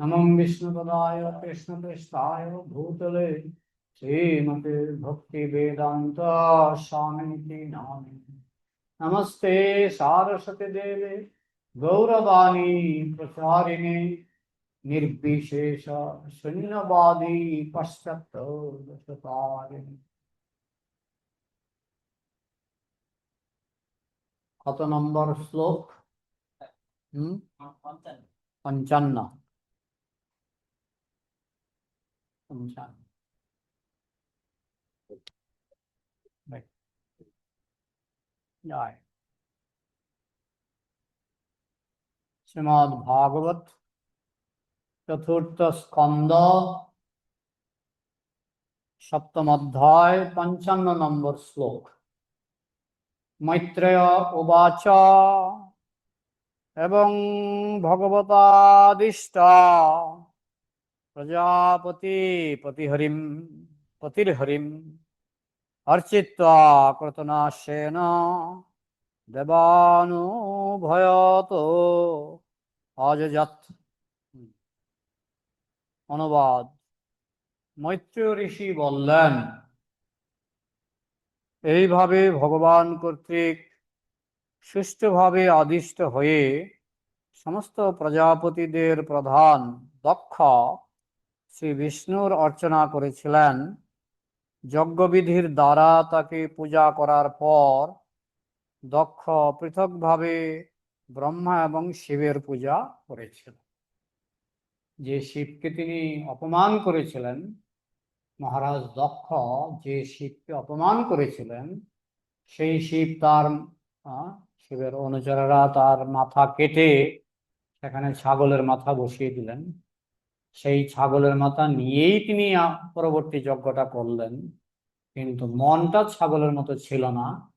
नमं विष्णुपदाय कृष्णपृष्ठाय भूतले श्रीमते भक्तिवेदान्ताशामिति नाम। नमस्ते सारस्वतीदेवे गौरवाणी प्रचारिणे निर्विशेष शून्यवादी पश्चात्तारिणि कत नंबर श्लोक? हम्म? हाँ, पंचान्न। Right. জয় শ্রীমদ ভাগবত চতুর্থ স্কন্দ সপ্তম অধ্যায় পঞ্চান্ন নম্বর শ্লোক মৈত্রেয় উবাচ এবং ভগবতাদিষ্ট প্রজাপতি পতিহরিম পতির্হরিম অর্চিত্বা কৃতনাশেন, দেবানুভয়ত অযজাত। অনুবাদ। মৈত্র ঋষি বললেন, এইভাবে ভগবান কর্তৃক সুষ্ঠুভাবে আদিষ্ট হয়ে সমস্ত প্রজাপতিদের প্রধান দক্ষ শ্রী বিষ্ণুর অর্চনা করেছিলেন। যজ্ঞবিধির দ্বারা তাকে পূজা করার পর দক্ষ পৃথকভাবে ব্রহ্মা এবং শিবের পূজা করেছিলেন। যে শিবকে তিনি অপমান করেছিলেন, মহারাজ দক্ষ যে শিবকে অপমান করেছিলেন, সেই শিব তার শিবের অনুচরেরা তার মাথা কেটে সেখানে ছাগলের মাথা বসিয়ে দিলেন। সেই ছাগলের মাথা নিয়েই তিনি পরবর্তী যজ্ঞটা করলেন। কিন্তু মনটা ছাগলের মতো ছিল না।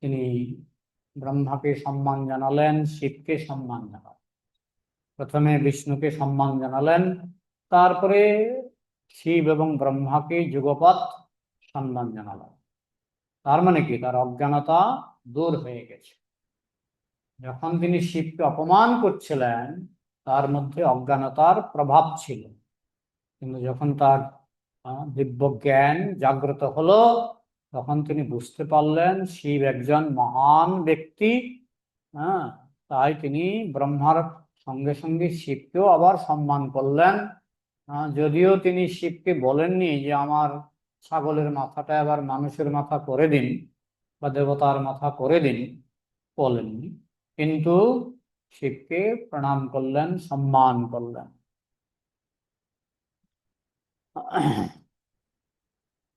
তিনি ব্রহ্মাকে সম্মান জানালেন, শিবকে সম্মান জানালেন। প্রথমে বিষ্ণুকে সম্মান জানালেন, তারপরে শিব এবং ব্রহ্মাকে যুগপৎ সম্মান জানালেন। তার মানে কি? তার অজ্ঞানতা দূর হয়ে গেছে। যখন তিনি শিবকে অপমান করছিলেন তার মধ্যে অজ্ঞানতার প্রভাব ছিল। কিন্তু যখন তার দিব্য জ্ঞান জাগ্রত হলো, তখন তিনি বুঝতে পারলেন শিব একজন মহান ব্যক্তি হ্যাঁ? তাই তিনি ব্রহ্মার সঙ্গে সঙ্গে শিবকেও আবার সম্মান করলেন। যদিও তিনি শিবকে বলেননি যে আমার ছাগলের মাথাটা আবার মানুষের মাথা করে দিন বা দেবতার মাথা করে দিন, বলেননি। কিন্তু শিবকে প্রণাম করলেন, সম্মান করলেন।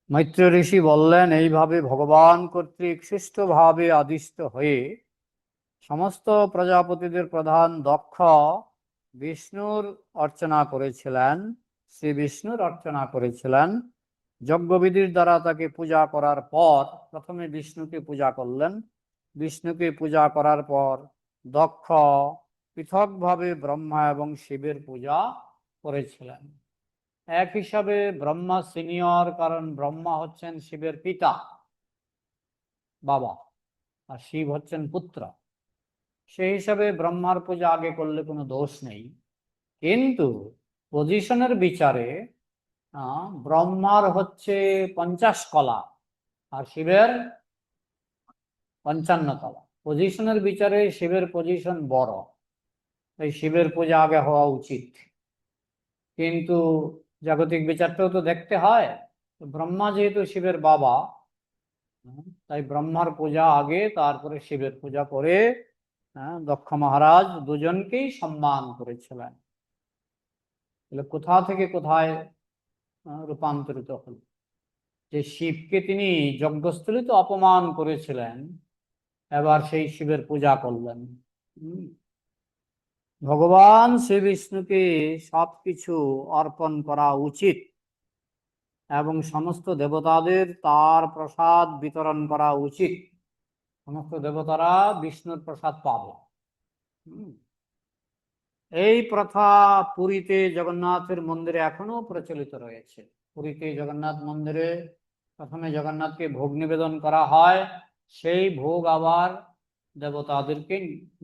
মৈত্র ঋষি বললেন, এইভাবে ভগবান কর্তৃক সুষ্ঠুভাবে আদিষ্ট হয়ে সমস্ত প্রজাপতিদের প্রধান দক্ষ বিষ্ণুর অর্চনা করেছিলেন, শ্রী বিষ্ণুর অর্চনা করেছিলেন। যজ্ঞবিধির দ্বারা তাকে পূজা করার পর প্রথমে বিষ্ণুকে পূজা করলেন। বিষ্ণুকে পূজা করার পর দক্ষ, পৃথকভাবে ব্রহ্মা এবং শিবের পূজা করেছিলেন। এক হিসাবে ব্রহ্মা সিনিয়র, কারণ ব্রহ্মা হচ্ছেন শিবের পিতা, বাবা, আর শিব হচ্ছেন পুত্র। সেই হিসাবে ব্রহ্মার পূজা আগে করলে কোনো দোষ নেই। কিন্তু পজিশনের বিচারে ব্রহ্মার হচ্ছে পঞ্চাশ কলা, আর শিবের পঞ্চান্ন তলা পজিশনের বিচারে শিবের পজিশন বড়। এই শিবের পূজা আগে হওয়া উচিত। কিন্তু জাগতিক বিচারটাও তো দেখতে হয় ব্রহ্মা যেহেতু শিবের বাবা তাই ব্রহ্মার পূজা আগে তারপরে শিবের পূজা করে হ্যাঁ, দক্ষ মহারাজ দুজনকেই সম্মান করেছিলেন। কোথা থেকে কোথায় রূপান্তরিত হল? যে শিবকে তিনি যজ্ঞস্থলিতে অপমান করেছিলেন এবার সেই শিবের পূজা করলেন। ভগবান শ্রী বিষ্ণুকে সবকিছু অর্পণ করা উচিত এবং সমস্ত দেবতাদের তার প্রসাদ বিতরণ করা উচিত। সমস্ত দেবতারা বিষ্ণুর প্রসাদ পাবে। এই প্রথা পুরীতে জগন্নাথের মন্দিরে এখনও প্রচলিত রয়েছে। পুরীতে জগন্নাথ মন্দিরে প্রথমে জগন্নাথকে ভোগ নিবেদন করা হয়। সেই ভোগ আবার দেবতাদেরকে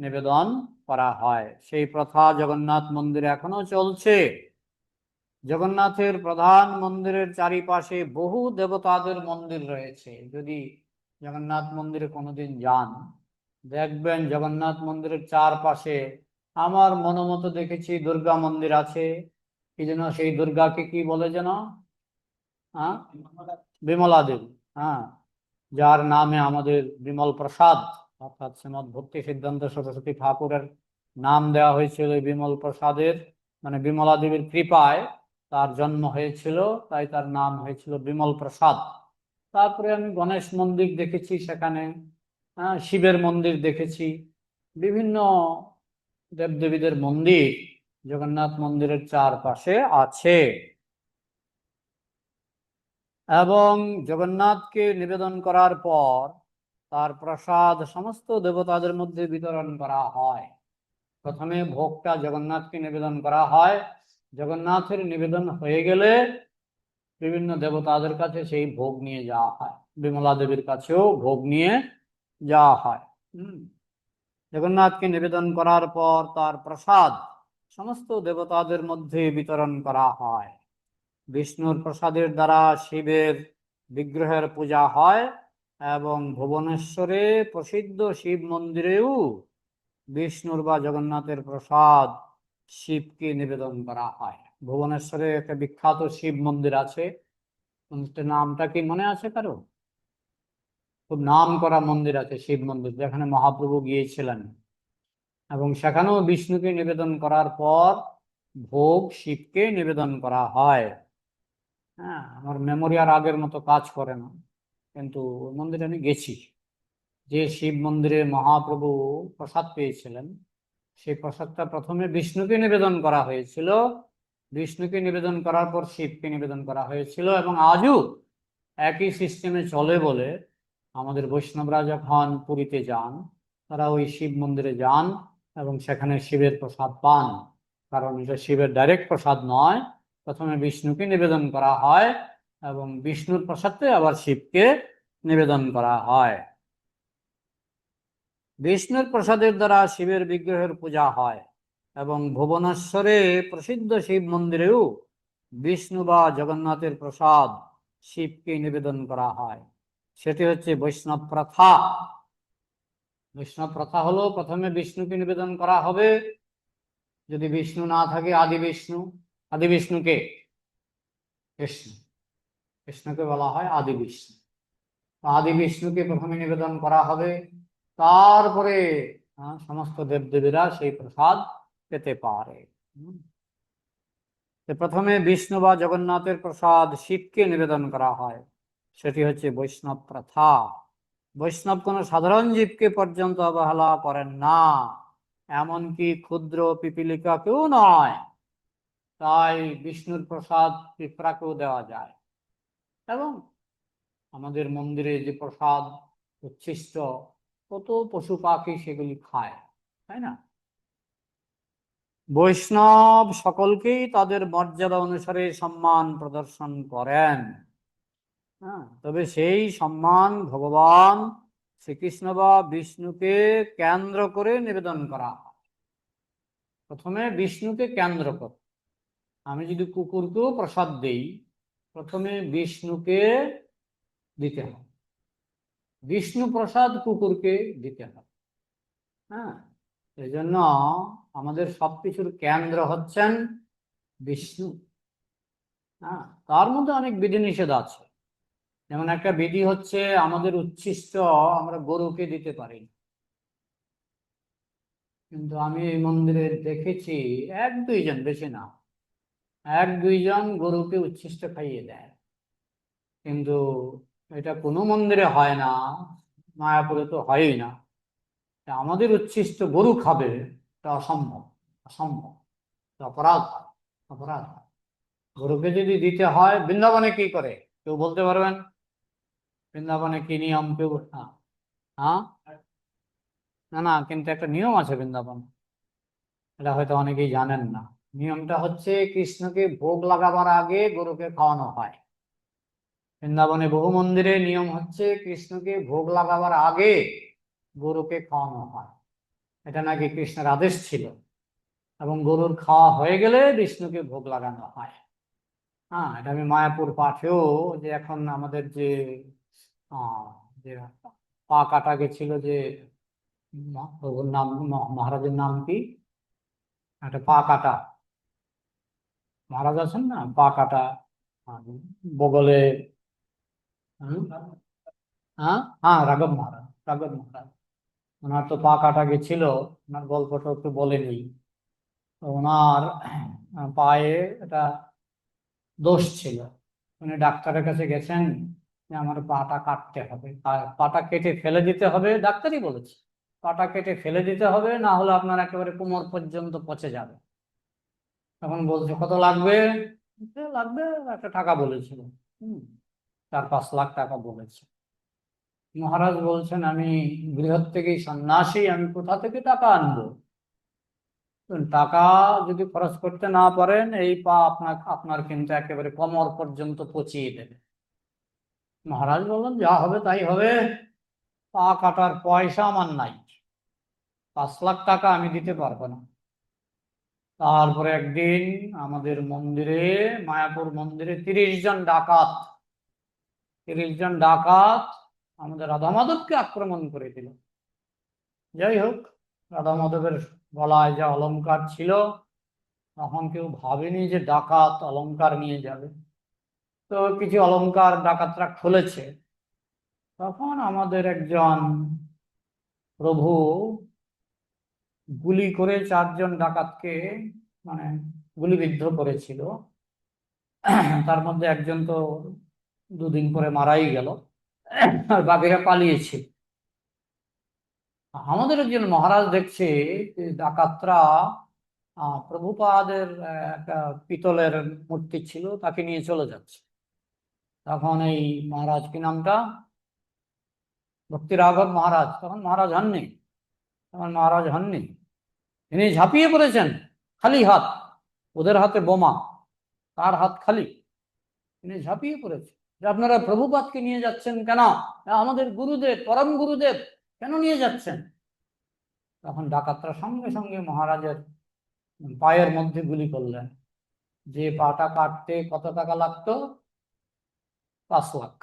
নিবেদন করা হয়। সেই প্রথা জগন্নাথ মন্দিরে এখনও চলছে। জগন্নাথের প্রধান মন্দিরের চারিপাশে বহু দেবতাদের মন্দির রয়েছে। যদি জগন্নাথ মন্দিরে কোনোদিন যান, দেখবেন জগন্নাথ মন্দিরের চারপাশে আমার মনোমতো দেখেছি দুর্গা মন্দির আছে। কি যেন সেই দুর্গাকে কি বলে যেন? হ্যাঁ বিমলা দেবী হ্যাঁ। যার নামে আমাদের বিমল প্রসাদ, অর্থাৎ শ্রীমদ ভক্তি সিদ্ধান্ত সরস্বতী ঠাকুরের নাম দেওয়া হয়েছিল বিমল প্রসাদের। মানে বিমলা দেবীর কৃপায় তার জন্ম হয়েছিল, তাই তার নাম হয়েছিল বিমল প্রসাদ। তারপরে আমি গণেশ মন্দির দেখেছি সেখানে শিবের মন্দির দেখেছি, বিভিন্ন দেবদেবীদের মন্দির, জগন্নাথ মন্দিরের চারপাশে আছে। এবং জগন্নাথকে নিবেদন করার পর তার প্রসাদ সমস্ত দেবতাদের মধ্যে বিতরণ করা হয়। প্রথমে ভোগটা জগন্নাথকে নিবেদন করা হয়। জগন্নাথের নিবেদন হয়ে গেলে বিভিন্ন দেবতাদের কাছে সেই ভোগ নিয়ে যাওয়া হয়। বিমলা দেবীর কাছেও ভোগ নিয়ে যাওয়া হয়। জগন্নাথকে নিবেদন করার পর তার প্রসাদ সমস্ত দেবতাদের মধ্যে বিতরণ করা হয়। বিষ্ণুর প্রসাদের দ্বারা শিবের বিগ্রহের পূজা হয় এবং ভুবনেশ্বরে প্রসিদ্ধ শিব মন্দিরেও বিষ্ণুর বা জগন্নাথের প্রসাদ শিবকে নিবেদন করা হয়। ভুবনেশ্বরে একটা বিখ্যাত শিব মন্দির আছে। নামটা কি মনে আছে কারও? খুব নাম করা মন্দির আছে শিব মন্দির, যেখানে মহাপ্রভু গিয়েছিলেন। এবং সেখানেও বিষ্ণুকে নিবেদন করার পর ভোগ শিবকে নিবেদন করা হয়। হ্যাঁ আমার মেমোরি আর আগের মতো কাজ করে না। কিন্তু ওই মন্দিরে আমি গেছি। যে শিব মন্দিরে মহাপ্রভু প্রসাদ পেয়েছিলেন, সেই প্রসাদটা প্রথমে বিষ্ণুকে নিবেদন করা হয়েছিল। বিষ্ণুকে নিবেদন করার পর শিবকে নিবেদন করা হয়েছিল এবং আজও একই সিস্টেমে চলে বলে আমাদের বৈষ্ণবরা যখন পুরীতে যান, তারা ওই শিব মন্দিরে যান এবং সেখানে শিবের প্রসাদ পান। কারণ এটা শিবের ডাইরেক্ট প্রসাদ নয় প্রথমে বিষ্ণুকে নিবেদন করা হয় এবং বিষ্ণুর প্রসাদে আবার শিবকে নিবেদন করা হয়। বিষ্ণুর প্রসাদের দ্বারা শিবের বিগ্রহের পূজা হয় এবং ভুবনেশ্বরে প্রসিদ্ধ শিব মন্দিরেও বিষ্ণু বা জগন্নাথের প্রসাদ শিবকে নিবেদন করা হয়। সেটি হচ্ছে বৈষ্ণব প্রথা। বৈষ্ণব প্রথা হলো প্রথমে বিষ্ণুকে নিবেদন করা হবে। যদি বিষ্ণু না থাকে, আদি বিষ্ণু। আদি বিষ্ণুকে কৃষ্ণ, কৃষ্ণকে বলা হয় আদি বিষ্ণু। আদি বিষ্ণুকে প্রথমে নিবেদন করা হবে। তারপরে সমস্ত দেবদেবীরা সেই প্রসাদ পেতে পারে। প্রথমে বিষ্ণু বা জগন্নাথের প্রসাদ শিবকে নিবেদন করা হয়। সেটি হচ্ছে বৈষ্ণব প্রথা। বৈষ্ণব কোনো সাধারণ জীবকে পর্যন্ত অবহেলা করেন না। এমনকি ক্ষুদ্র পিপিলিকাকেও নয়। তাই বিষ্ণুর প্রসাদ পিঁপড়াকেও দেওয়া যায়। এবং আমাদের মন্দিরে যে প্রসাদ উচ্ছিষ্ট, কত পশু পাখি সেগুলি খায়, তাই না? বৈষ্ণব সকলকেই তাদের মর্যাদা অনুসারে সম্মান প্রদর্শন করেন। হ্যাঁ তবে সেই সম্মান ভগবান শ্রীকৃষ্ণ বা বিষ্ণুকে কেন্দ্র করে নিবেদন করা প্রথমে বিষ্ণুকে কেন্দ্র করে আমি যদি কুকুরকেও প্রসাদ দেই, প্রথমে বিষ্ণুকে দিতে হবে বিষ্ণু প্রসাদ কুকুরকে দিতে হবে হ্যাঁ? এই জন্য আমাদের সবকিছুর কেন্দ্র হচ্ছেন বিষ্ণু। হ্যাঁ? তার মধ্যে অনেক বিধিনিষেধ আছে। যেমন একটা বিধি হচ্ছে, আমাদের উচ্ছিষ্ট আমরা গরুকে দিতে পারি না। কিন্তু আমি এই মন্দিরে দেখেছি, এক দুইজন, বেশি না। এক দুইজন গরুকে উচ্ছিষ্ট খাইয়ে দেয়। কিন্তু এটা কোনো মন্দিরে হয় না, মায়াপুরে তো হয়ই না। আমাদের উচ্ছিষ্ট গরু খাবে, এটা অসম্ভব অসম্ভব। অপরাধ অপরাধ গরুকে যদি দিতে হয়, বৃন্দাবনে কি করে? কেউ বলতে পারবেন? বৃন্দাবনে কি নিয়ম? কেউ হ্যাঁ হ্যাঁ? না না, কিন্তু একটা নিয়ম আছে বৃন্দাবন। এটা হয়তো অনেকেই জানেন না। নিয়মটা হচ্ছে কৃষ্ণকে ভোগ লাগাবার আগে গরুকে খাওয়ানো হয়। বৃন্দাবনে বহু মন্দিরে নিয়ম হচ্ছে কৃষ্ণকে ভোগ লাগাবার আগে গরুকে খাওয়ানো হয়। এটা নাকি কৃষ্ণের আদেশ ছিল। এবং গরুর খাওয়া হয়ে গেলে বিষ্ণুকে ভোগ লাগানো হয়। হ্যাঁ এটা আমি মায়াপুর পাঠেও যে এখন আমাদের যে যে পা কাটা গেছিল যে প্রভুর নাম, মহারাজের নাম কি? একটা পা কাটা। মহারাজ আছেন না? পা কাটা বগলে হ্যাঁ? হ্যাঁ রাঘব মহারাজ রাঘব মহারাজ। ওনার তো পা কাটা গেছিল, ওনার গল্পটা একটু বলে নিই। ওনার পায়ে এটা দোষ ছিল। উনি ডাক্তারের কাছে গেছেন যে আমার পাটা কাটতে হবে। পাটা কেটে ফেলে দিতে হবে, ডাক্তারই বলেছে। পাটা কেটে ফেলে দিতে হবে, না হলে আপনার একেবারে কোমর পর্যন্ত পচে যাবে। তখন বলছে, কত লাগবে? লাগবে একটা টাকা বলেছিল। হুম চার পাঁচ লাখ টাকা বলেছে। মহারাজ বলছেন, আমি গৃহ থেকেই সন্ন্যাসী, আমি কোথা থেকে টাকা আনব? টাকা যদি খরচ করতে না পারেন, এই পা আপনার আপনার কিন্তু একেবারে কোমর পর্যন্ত পচিয়ে দেবে। মহারাজ বললেন, যা হবে তাই হবে। পা কাটার পয়সা আমার নাই। পাঁচ লাখ টাকা আমি দিতে পারব না। তারপরে একদিন আমাদের মন্দিরে, মায়াপুর মন্দিরে তিরিশ জন ডাকাত, তিরিশ জন ডাকাত আমাদের রাধা মাধবকে আক্রমণ করে দিল। যাই হোক রাধা মাধবের গলায় যা অলঙ্কার ছিল, তখন কেউ ভাবেনি যে ডাকাত অলংকার নিয়ে যাবে। তো কিছু অলংকার ডাকাতরা খুলেছে। তখন আমাদের একজন প্রভু গুলি করে চারজন ডাকাতকে মানে গুলিবিদ্ধ করেছিল। তার মধ্যে একজন তো দুদিন পরে মারাই গেল। আর বাকিরা পালিয়েছে। আমাদের একজন মহারাজ দেখছে ডাকাতরা প্রভুপাদের একটা পিতলের মূর্তি ছিল, তাকে নিয়ে চলে যাচ্ছে। তখন এই মহারাজ কি নামটা? ভক্তি রাঘব মহারাজ। তখন মহারাজ হননি। তখন মহারাজ হননি। তিনি ঝাঁপিয়ে পড়েছেন, খালি হাত, ওদের হাতে বোমা, তার হাত খালি। তিনি ঝাঁপিয়ে পড়েছে যে আপনারা প্রভুপাতকে নিয়ে যাচ্ছেন কেন? আমাদের গুরুদেব, পরম গুরুদেব কেন নিয়ে যাচ্ছেন? তখন ডাকাতরা সঙ্গে সঙ্গে মহারাজের পায়ের মধ্যে গুলি করলেন। যে পাটা কাটতে কত টাকা লাগতো? পাঁচ লাখ।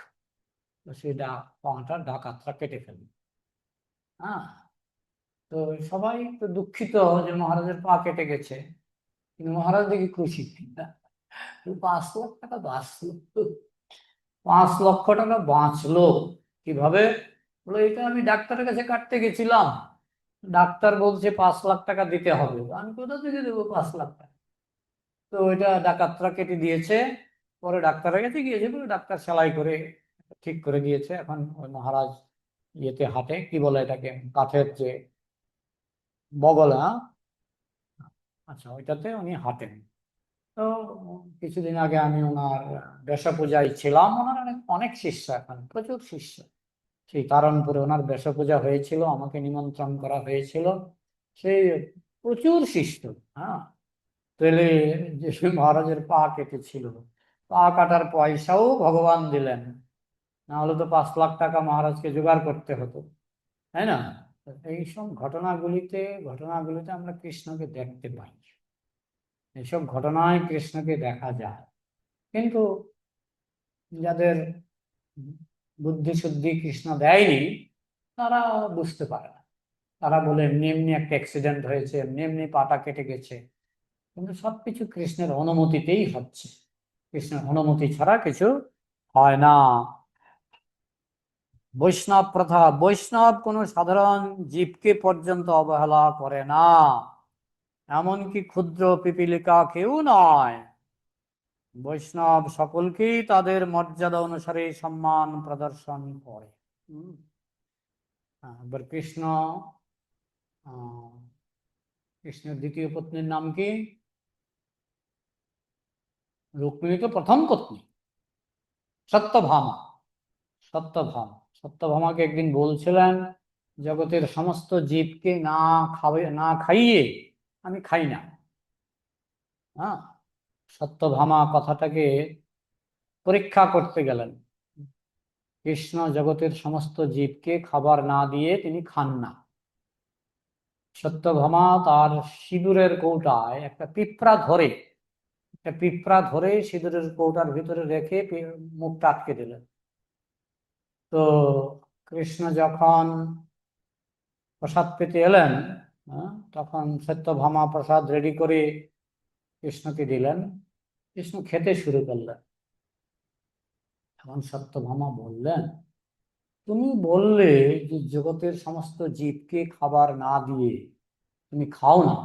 সেই পাটা ডাকাতরা কেটে ফেলল হ্যাঁ তো সবাই তো দুঃখিত যে মহারাজের পা কেটে গেছে। কিন্তু মহারাজ দেখি খুশি। পাঁচ লাখ টাকা বাঁচলো। পাঁচ লক্ষ টাকা বাঁচলো। কীভাবে? বলে, এটা আমি ডাক্তারের কাছে কাটতে গেছিলাম। ডাক্তার বলছে পাঁচ লাখ টাকা দিতে হবে। আমি কোথা থেকে দেবো পাঁচ লাখ টাকা? তো এটা ডাকাতরা কেটে দিয়েছে। পরে ডাক্তারের কাছে গিয়েছে। বলে, ডাক্তার সেলাই করে, ঠিক করে দিয়েছে। এখন মহারাজ ইয়েতে হাঁটে। কি বলে এটাকে? কাঠের যে বগল। আচ্ছা ওইটাতে উনি হাঁটেন। তো কিছুদিন আগে আমি ওনার বেশা পূজায় ছিলাম। ওনার অনেক অনেক শিষ্য এখন, প্রচুর শিষ্য। সেই তারণপুরে ওনার বেশা পূজা হয়েছিল, আমাকে নিমন্ত্রণ করা হয়েছিল। সেই প্রচুর শিষ্য হ্যাঁ। তেলে যে মহারাজের পা কেটেছিল। পা কাটার পয়সাও ভগবান দিলেন। না হলে তো পাঁচ লাখ টাকা মহারাজকে জোগাড় করতে হতো, তাই না? এইসব ঘটনাগুলিতে ঘটনাগুলিতে আমরা কৃষ্ণকে দেখতে পাই। এইসব ঘটনায় কৃষ্ণকে দেখা যায়। কিন্তু যাদের বুদ্ধি শুদ্ধি কৃষ্ণ দেয়নি তারা বুঝতে পারে না। তারা বলে, এমনি এমনি একটা অ্যাক্সিডেন্ট হয়েছে, এমনি এমনি পাটা কেটে গেছে। কিন্তু সবকিছু কৃষ্ণের অনুমতিতেই হচ্ছে। কৃষ্ণের অনুমতি ছাড়া কিছু হয় না। বৈষ্ণব প্রথা, বৈষ্ণব কোনো সাধারণ জীবকে পর্যন্ত অবহেলা করে না। এমনকি ক্ষুদ্র পিপিলিকা কেউ নয়। বৈষ্ণব সকলকেই তাদের মর্যাদা অনুসারে সম্মান প্রদর্শন করে। এবার কৃষ্ণ কৃষ্ণের দ্বিতীয় পত্নীর নাম কি? রুক্মিণী তো প্রথম পত্নী। সত্যভামা। সত্যভামা। সত্যভামাকে একদিন বলছিলেন, জগতের সমস্ত জীবকে না খাবে, না খাইয়ে আমি খাই না। হ্যাঁ? সত্যভামা কথাটাকে পরীক্ষা করতে গেলেন। কৃষ্ণ জগতের সমস্ত জীবকে খাবার না দিয়ে তিনি খান না। সত্যভামা তার সিঁদুরের কৌটায় একটা পিঁপড়া ধরে, একটা পিঁপড়া ধরে সিঁদুরের কৌটার ভিতরে রেখে মুখটা আটকে দিলেন। তো কৃষ্ণ যখন প্রসাদ পেতে এলেন হ্যাঁ, তখন সত্যভামা প্রসাদ রেডি করে কৃষ্ণকে দিলেন। কৃষ্ণ খেতে শুরু করলেন। তখন সত্যভামা বললেন তুমি বললে যে জগতের সমস্ত জীবকে খাবার না দিয়ে তুমি খাও না।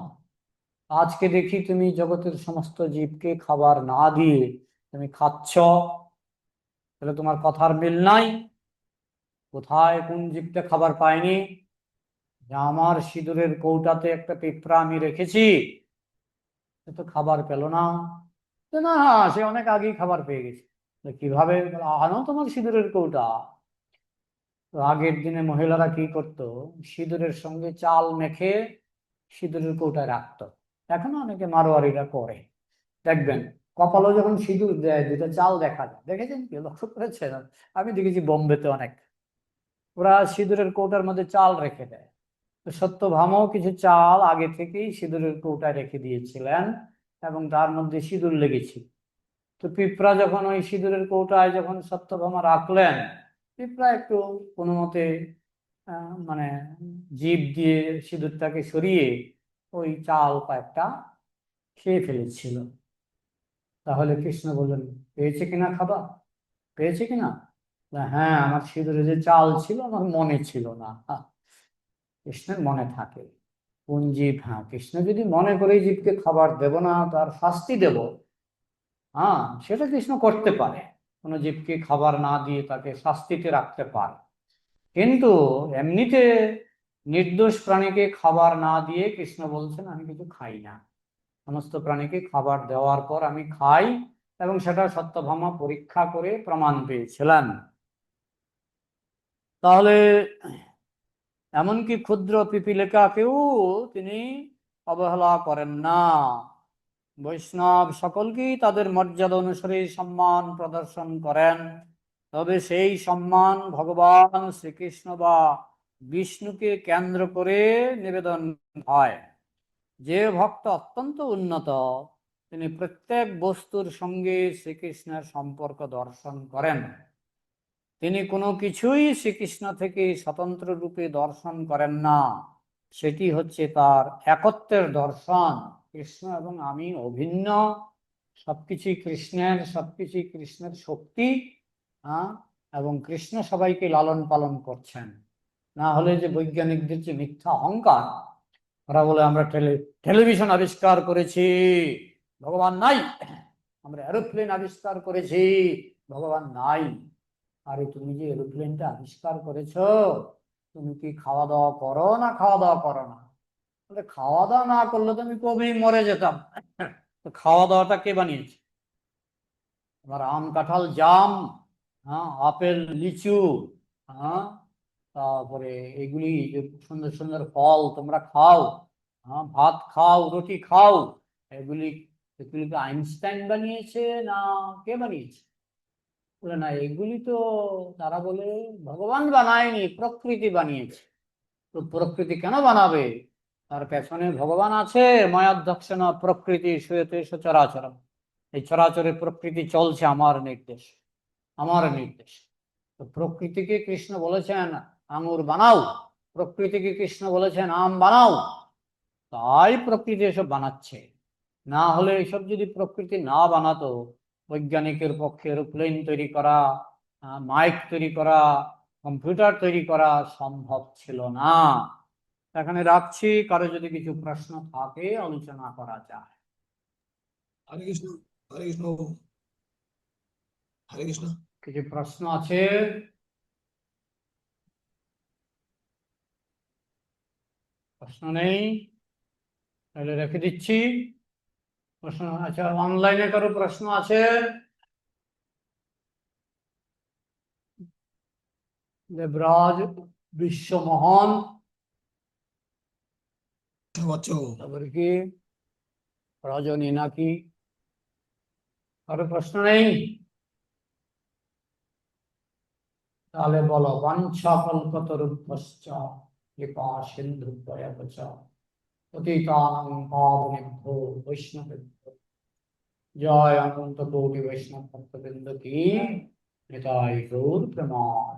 আজকে দেখি তুমি জগতের সমস্ত জীবকে খাবার না দিয়ে তুমি খাচ্ছ। তাহলে তোমার কথার মিল নাই। কোথায় কোন জীবটা খাবার পায়নি আমার সিঁদুরের কৌটাতে একটা পিঁপড়া আমি রেখেছি। সে তো খাবার পেল না। না, সে অনেক আগেই খাবার পেয়ে গেছে। কীভাবে? আনো তোমার সিঁদুরের কৌটা। তো আগের দিনে মহিলারা কি করতো? সিঁদুরের সঙ্গে চাল মেখে সিঁদুরের কৌটায় রাখতো। এখনও অনেকে মারোয়ারিরা করে। দেখবেন, কপালও যখন সিঁদুর দেয় দুটো চাল দেখা যায়। দেখেছেন কি? লক্ষ্য করেছেন? আমি দেখেছি বোম্বেতে অনেক। ওরা সিঁদুরের কৌটার মধ্যে চাল রেখে দেয়। তো সত্যভামাও কিছু চাল আগে থেকেই সিঁদুরের কৌটায় রেখে দিয়েছিলেন এবং তার মধ্যে সিঁদুর লেগেছিল তো পিঁপড়া যখন ওই সিঁদুরের কৌটায় যখন সত্যভামা রাখলেন, পিঁপড়া একটু কোনো মতে মানে জিভ দিয়ে সিঁদুরটাকে সরিয়ে ওই চাল কয়েকটা খেয়ে ফেলেছিল। তাহলে কৃষ্ণ বললেন, পেয়েছে কিনা খাবার? পেয়েছে কিনা? হ্যাঁ আমার সিঁদুরে যে চাল ছিল, আমার মনে ছিল না। কৃষ্ণের মনে থাকে। কোন জীব? হ্যাঁ কৃষ্ণ যদি মনে করে জীবকে খাবার দেব না, তার শাস্তি দেব। হ্যাঁ সেটা কৃষ্ণ করতে পারে। কোনো জীবকে খাবার না দিয়ে তাকে শাস্তিতে রাখতে পারে। কিন্তু এমনিতে নির্দোষ প্রাণীকে খাবার না দিয়ে কৃষ্ণ বলছেন, আমি কিছু খাই না। সমস্ত প্রাণীকে খাবার দেওয়ার পর আমি খাই এবং সেটা সত্যভামা পরীক্ষা করে প্রমাণ পেয়েছিলেন তাহলে এমনকি ক্ষুদ্র পিপিলিকাকেও তিনি অবহেলা করেন না। বৈষ্ণব সকলকেই তাদের মর্যাদা অনুসারে সম্মান প্রদর্শন করেন। তবে সেই সম্মান ভগবান শ্রীকৃষ্ণ বা বিষ্ণুকে কেন্দ্র করে নিবেদন হয়। যে ভক্ত অত্যন্ত উন্নত, তিনি প্রত্যেক বস্তুর সঙ্গে শ্রীকৃষ্ণের সম্পর্ক দর্শন করেন। তিনি কোনো কিছুই শ্রীকৃষ্ণ থেকে স্বতন্ত্র রূপে দর্শন করেন না। সেটি হচ্ছে তার একত্বের দর্শন। কৃষ্ণ এবং আমি অভিন্ন। সবকিছুই কৃষ্ণের সবকিছুই কৃষ্ণের শক্তি হ্যাঁ এবং কৃষ্ণ সবাইকে লালন পালন করছেন। না হলে যে বৈজ্ঞানিকদের যে মিথ্যা অহংকার, ওরা বলে, আমরা টেলি, টেলিভিশন আবিষ্কার করেছি, ভগবান নাই। আমরা এরোপ্লেন আবিষ্কার করেছি, ভগবান নাই। আরে তুমি যে এরোপ্লেনটা আবিষ্কার করেছ, তুমি কি খাওয়া দাওয়া করো না খাওয়া দাওয়া করো না? খাওয়া দাওয়া না করলে তো আমি কবেই মরে যেতাম। তো খাওয়া দাওয়াটা কে বানিয়েছে? আমার আম, কাঁঠাল, জাম হ্যাঁ আপেল, লিচু হ্যাঁ তারপরে এগুলি সুন্দর সুন্দর ফল তোমরা খাও হ্যাঁ ভাত খাও, রুটি খাও, এগুলি, এগুলিকে আইনস্টাইন বানিয়েছে না কে বানিয়েছে? বলে, না, এগুলি তো তারা বলে ভগবান বানায়নি, প্রকৃতি বানিয়েছে। তো প্রকৃতি কেন বানাবে? তার পেছনে ভগবান আছে মায়াধ্যক্ষণ প্রকৃতি শুয়েতে সচরাচরম এই চরাচরে প্রকৃতি চলছে আমার নির্দেশ আমার নির্দেশ। তো প্রকৃতিকে কৃষ্ণ বলেছেন, আঙুর বানাও। প্রকৃতিকে কৃষ্ণ বলেছেন, আম বানাও। তাই প্রকৃতি এসব বানাচ্ছে। না হলে এসব যদি প্রকৃতি না বানাতো বৈজ্ঞানিকের পক্ষে এরোপ্লেন তৈরি করা মাইক তৈরি করা কম্পিউটার তৈরি করা সম্ভব ছিল না। এখানে রাখছি কারও যদি কিছু প্রশ্ন থাকে আলোচনা করা যায়। হরে কৃষ্ণ হরে কৃষ্ণ হরে কৃষ্ণ। কিছু প্রশ্ন আছে? প্রশ্ন নেই? তাহলে রেখে দিচ্ছি। প্রশ্ন আচ্ছা অনলাইনে কারও প্রশ্ন আছে? দেবরাজ বিশ্বমোহন। তারপরে কি? রজনী নাকি? কারও প্রশ্ন নেই? তাহলে বলো বাঞ্ছা কল্পতরুভ্যশ্চ কৃপা সিন্ধু প্রয়াগচ পতিতানাং পাবনেভ্যো বৈষ্ণবেভ্যো জয় অনন্ত কোটি বৈষ্ণব ভক্তবৃন্দ কি নিতাই গৌর প্রমাণ